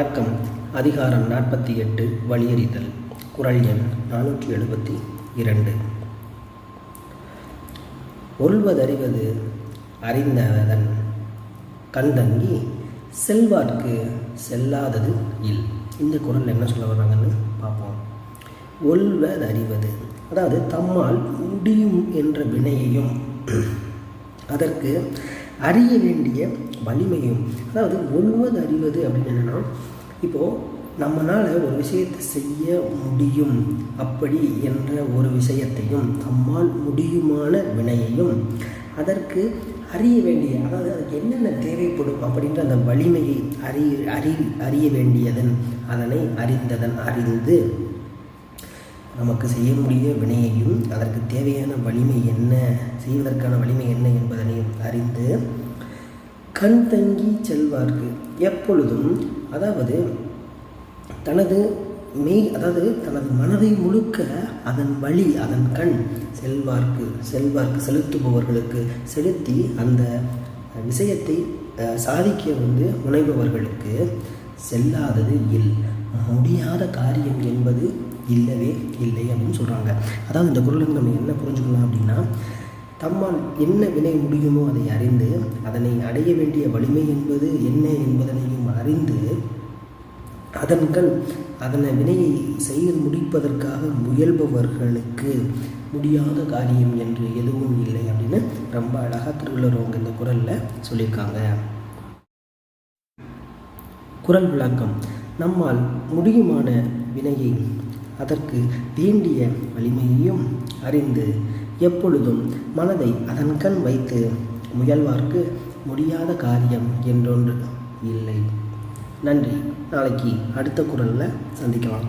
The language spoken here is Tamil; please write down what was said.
வணக்கம். அதிகாரம் நாற்பத்தி எட்டு வலியறிதல் குரல் எண் நானூற்றி எழுபத்தி இரண்டு. ஒல்வதறிவது அறிந்ததன் கண்தங்கி செல்வார்க்கு செல்லாதது இல். இந்த குரல் என்ன சொல்ல வர்றாங்கன்னு பார்ப்போம். ஒல்வதறிவது அதாவது தம்மால் முடியும் என்ற வினையையும் அதற்கு அறிய வேண்டிய வலிமையும் அதாவது ஒழுவது அறிவது அப்படின்னு என்னென்னா இப்போது நம்மளால் ஒரு விஷயத்தை செய்ய முடியும் அப்படி என்ற ஒரு விஷயத்தையும் நம்மால் முடியுமான வினையையும் அதற்கு அறிய வேண்டிய அதாவது அதுக்கு என்னென்ன தேவைப்படும் அப்படின்ற அந்த வலிமையை அறிய அறி அறிய வேண்டியதன் அதனை அறிந்ததன் அறிந்து நமக்கு செய்ய முடிய வினையையும் அதற்கு தேவையான வலிமை என்ன செய்வதற்கான வலிமை என்ன என்பதனையும் அறிந்து கண் தங்கி செல்வார்க்கு. எப்பொழுதும் அதாவது தனது மெய் அதாவது தனது மனதை முழுக்க அதன் வழி அதன் கண் செல்வார்க்கு செல்வார்க்கு செலுத்துபவர்களுக்கு செலுத்தி அந்த விஷயத்தை சாதிக்க வந்து முனைபவர்களுக்கு செல்லாதது இல். முடியாத காரியம் என்பது இல்லவே இல்லை அப்படின்னு சொல்கிறாங்க அதாவது இந்த குரலுக்கு நம்ம என்ன புரிஞ்சுக்கலாம் அப்படின்னா தம்மால் என்ன வினை முடியுமோ அதை அறிந்து அதனை அடைய வேண்டிய வலிமை என்பது என்ன என்பதனையும் அறிந்து அதன்கள் அதனை வினையை செய்து முடிப்பதற்காக முயல்பவர்களுக்கு முடியாத காரியம் என்று எதுவும் இல்லை அப்படின்னு ரொம்ப அழகாக திருவள்ளுவர் அவங்க இந்த குரலில் சொல்லியிருக்காங்க. குரல் விளக்கம். நம்மால் முடியுமான வினையை அதற்கு தீண்டிய வலிமையையும் அறிந்து எப்பொழுதும் மனதை அதன் கண் வைத்து முயல்வார்க்கு முடியாத காரியம் என்றொன்று இல்லை. நன்றி. நாளைக்கு அடுத்த குரலில் சந்திக்கலாம்.